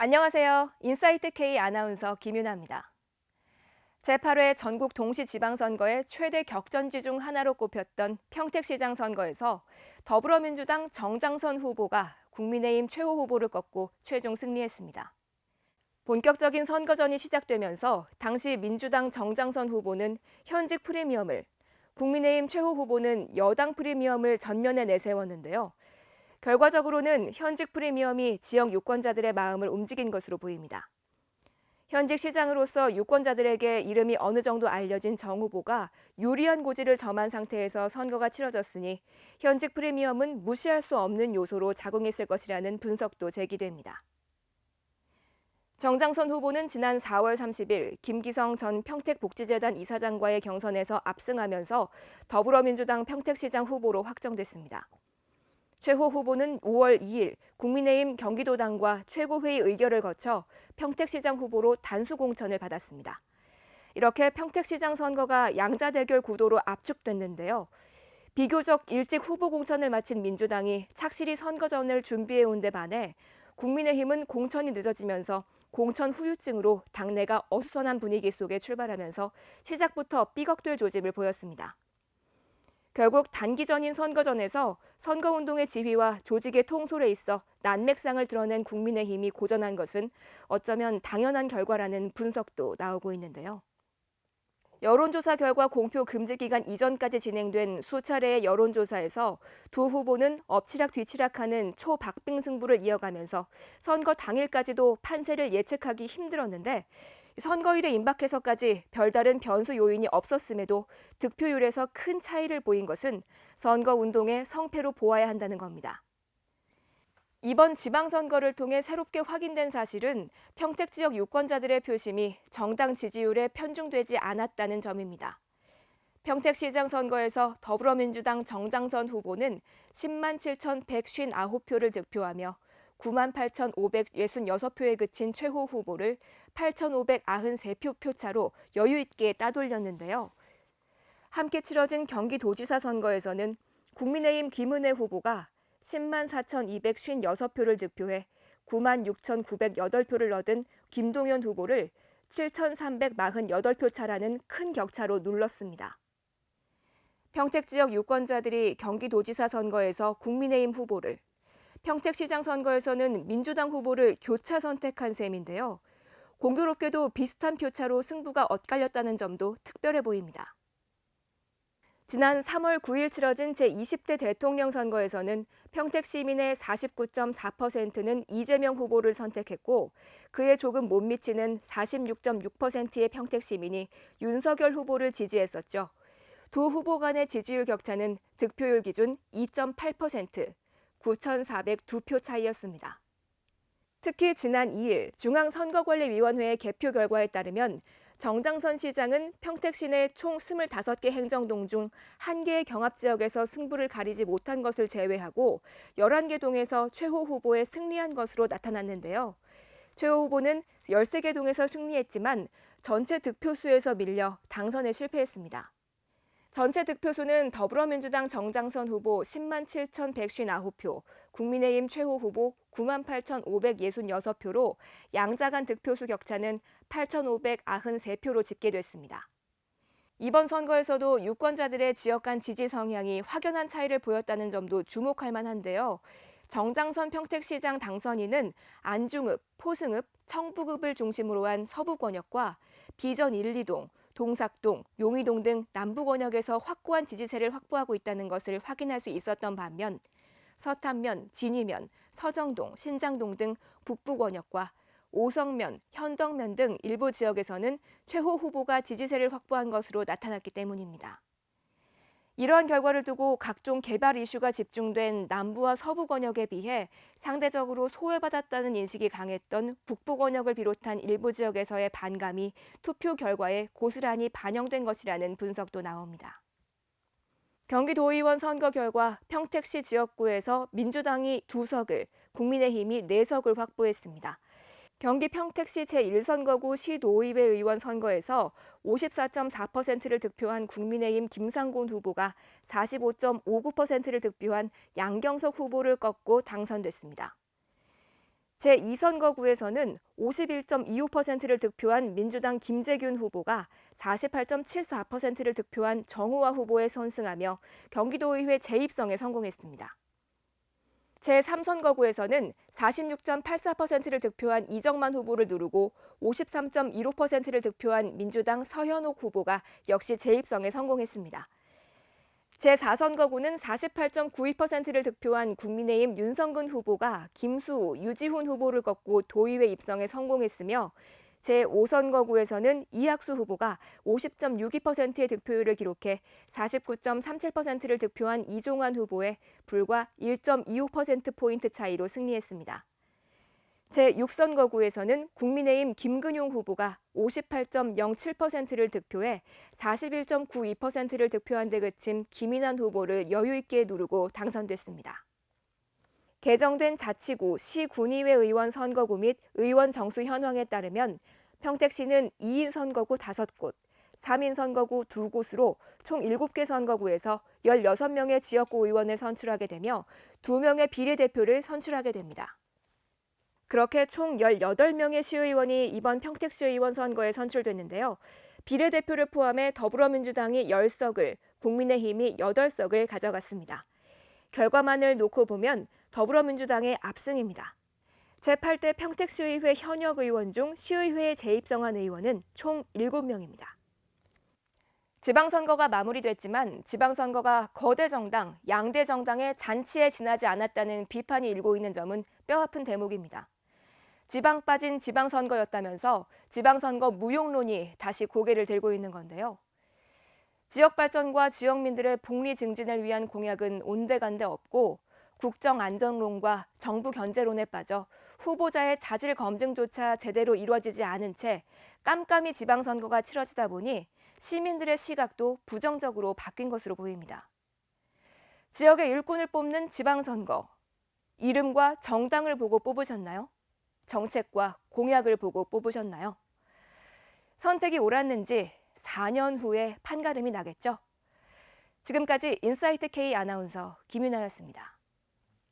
안녕하세요. 인사이트 K 아나운서 김윤아입니다. 제8회 전국 동시 지방선거의 최대 격전지 중 하나로 꼽혔던 평택시장 선거에서 더불어민주당 정장선 후보가 국민의힘 최호 후보를 꺾고 최종 승리했습니다. 본격적인 선거전이 시작되면서 당시 민주당 정장선 후보는 현직 프리미엄을, 국민의힘 최호 후보는 여당 프리미엄을 전면에 내세웠는데요. 결과적으로는 현직 프리미엄이 지역 유권자들의 마음을 움직인 것으로 보입니다. 현직 시장으로서 유권자들에게 이름이 어느 정도 알려진 정 후보가 유리한 고지를 점한 상태에서 선거가 치러졌으니 현직 프리미엄은 무시할 수 없는 요소로 작용했을 것이라는 분석도 제기됩니다. 정장선 후보는 지난 4월 30일 김기성 전 평택복지재단 이사장과의 경선에서 압승하면서 더불어민주당 평택시장 후보로 확정됐습니다. 최호 후보는 5월 2일 국민의힘 경기도당과 최고회의 의결을 거쳐 평택시장 후보로 단수 공천을 받았습니다. 이렇게 평택시장 선거가 양자 대결 구도로 압축됐는데요. 비교적 일찍 후보 공천을 마친 민주당이 착실히 선거전을 준비해온 데 반해 국민의힘은 공천이 늦어지면서 공천 후유증으로 당내가 어수선한 분위기 속에 출발하면서 시작부터 삐걱될 조짐을 보였습니다. 결국 단기전인 선거전에서 선거운동의 지휘와 조직의 통솔에 있어 난맥상을 드러낸 국민의힘이 고전한 것은 어쩌면 당연한 결과라는 분석도 나오고 있는데요. 여론조사 결과 공표 금지 기간 이전까지 진행된 수차례의 여론조사에서 두 후보는 엎치락 뒤치락하는 초박빙 승부를 이어가면서 선거 당일까지도 판세를 예측하기 힘들었는데 선거일에 임박해서까지 별다른 변수 요인이 없었음에도 득표율에서 큰 차이를 보인 것은 선거 운동의 성패로 보아야 한다는 겁니다. 이번 지방선거를 통해 새롭게 확인된 사실은 평택 지역 유권자들의 표심이 정당 지지율에 편중되지 않았다는 점입니다. 평택시장 선거에서 더불어민주당 정장선 후보는 10만 7,159표를 득표하며 9만 8,566표에 그친 최호 후보를 8,593표 표차로 여유 있게 따돌렸는데요. 함께 치러진 경기도지사 선거에서는 국민의힘 김은혜 후보가 10만 4,256표를 득표해 9만 6,908표를 얻은 김동연 후보를 7,348표 차라는 큰 격차로 눌렀습니다. 평택 지역 유권자들이 경기도지사 선거에서 국민의힘 후보를, 평택시장 선거에서는 민주당 후보를 교차 선택한 셈인데요. 공교롭게도 비슷한 표차로 승부가 엇갈렸다는 점도 특별해 보입니다. 지난 3월 9일 치러진 제20대 대통령 선거에서는 평택 시민의 49.4%는 이재명 후보를 선택했고 그에 조금 못 미치는 46.6%의 평택 시민이 윤석열 후보를 지지했었죠. 두 후보 간의 지지율 격차는 득표율 기준 2.8%, 9,402표 차이였습니다. 특히 지난 2일 중앙선거관리위원회의 개표 결과에 따르면 정장선 시장은 평택 시내 총 25개 행정동 중 1개의 경합지역에서 승부를 가리지 못한 것을 제외하고 11개 동에서 최호 후보에 승리한 것으로 나타났는데요. 최호 후보는 13개 동에서 승리했지만 전체 득표수에서 밀려 당선에 실패했습니다. 전체 득표수는 더불어민주당 정장선 후보 10만 7,159표, 국민의힘 최호 후보 9만 8,566표로 양자 간 득표수 격차는 8,593표로 집계됐습니다. 이번 선거에서도 유권자들의 지역 간 지지 성향이 확연한 차이를 보였다는 점도 주목할 만한데요. 정장선 평택시장 당선인은 안중읍, 포승읍, 청부읍을 중심으로 한 서부 권역과 비전 1, 2동, 동삭동, 용의동 등 남부 권역에서 확고한 지지세를 확보하고 있다는 것을 확인할 수 있었던 반면 서탄면, 진위면, 서정동, 신장동 등 북부 권역과 오성면, 현덕면 등 일부 지역에서는 최호 후보가 지지세를 확보한 것으로 나타났기 때문입니다. 이러한 결과를 두고 각종 개발 이슈가 집중된 남부와 서부 권역에 비해 상대적으로 소외받았다는 인식이 강했던 북부 권역을 비롯한 일부 지역에서의 반감이 투표 결과에 고스란히 반영된 것이라는 분석도 나옵니다. 경기도의원 선거 결과 평택시 지역구에서 민주당이 두석을 국민의힘이 네석을 확보했습니다. 경기 평택시 제1선거구 시도의회 의원 선거에서 54.4%를 득표한 국민의힘 김상곤 후보가 45.59%를 득표한 양경석 후보를 꺾고 당선됐습니다. 제2선거구에서는 51.25%를 득표한 민주당 김재균 후보가 48.74%를 득표한 정우화 후보에 선승하며 경기도의회 재입성에 성공했습니다. 제3선거구에서는 46.84%를 득표한 이정만 후보를 누르고 53.15%를 득표한 민주당 서현옥 후보가 역시 재입성에 성공했습니다. 제4선거구는 48.92%를 득표한 국민의힘 윤성근 후보가 김수우, 유지훈 후보를 꺾고 도의회 입성에 성공했으며 제5선거구에서는 이학수 후보가 50.62%의 득표율을 기록해 49.37%를 득표한 이종환 후보에 불과 1.25%포인트 차이로 승리했습니다. 제6선거구에서는 국민의힘 김근용 후보가 58.07%를 득표해 41.92%를 득표한 데 그친 김인환 후보를 여유 있게 누르고 당선됐습니다. 개정된 자치구 시군의회 의원 선거구 및 의원 정수 현황에 따르면 평택시는 2인 선거구 5곳, 3인 선거구 2곳으로 총 7개 선거구에서 16명의 지역구 의원을 선출하게 되며 2명의 비례대표를 선출하게 됩니다. 그렇게 총 18명의 시의원이 이번 평택시의원 선거에 선출됐는데요. 비례대표를 포함해 더불어민주당이 10석을, 국민의힘이 8석을 가져갔습니다. 결과만을 놓고 보면 더불어민주당의 압승입니다. 제8대 평택시의회 현역 의원 중 시의회에 재입성한 의원은 총 7명입니다. 지방선거가 마무리됐지만 지방선거가 거대 정당, 양대 정당의 잔치에 지나지 않았다는 비판이 일고 있는 점은 뼈아픈 대목입니다. 지방 빠진 지방선거였다면서 지방선거 무용론이 다시 고개를 들고 있는 건데요. 지역 발전과 지역민들의 복리 증진을 위한 공약은 온데간데 없고 국정 안전론과 정부 견제론에 빠져 후보자의 자질 검증조차 제대로 이루어지지 않은 채 깜깜이 지방선거가 치러지다 보니 시민들의 시각도 부정적으로 바뀐 것으로 보입니다. 지역의 일꾼을 뽑는 지방선거. 이름과 정당을 보고 뽑으셨나요? 정책과 공약을 보고 뽑으셨나요? 선택이 옳았는지 4년 후에 판가름이 나겠죠? 지금까지 인사이트 K 아나운서 김윤아였습니다.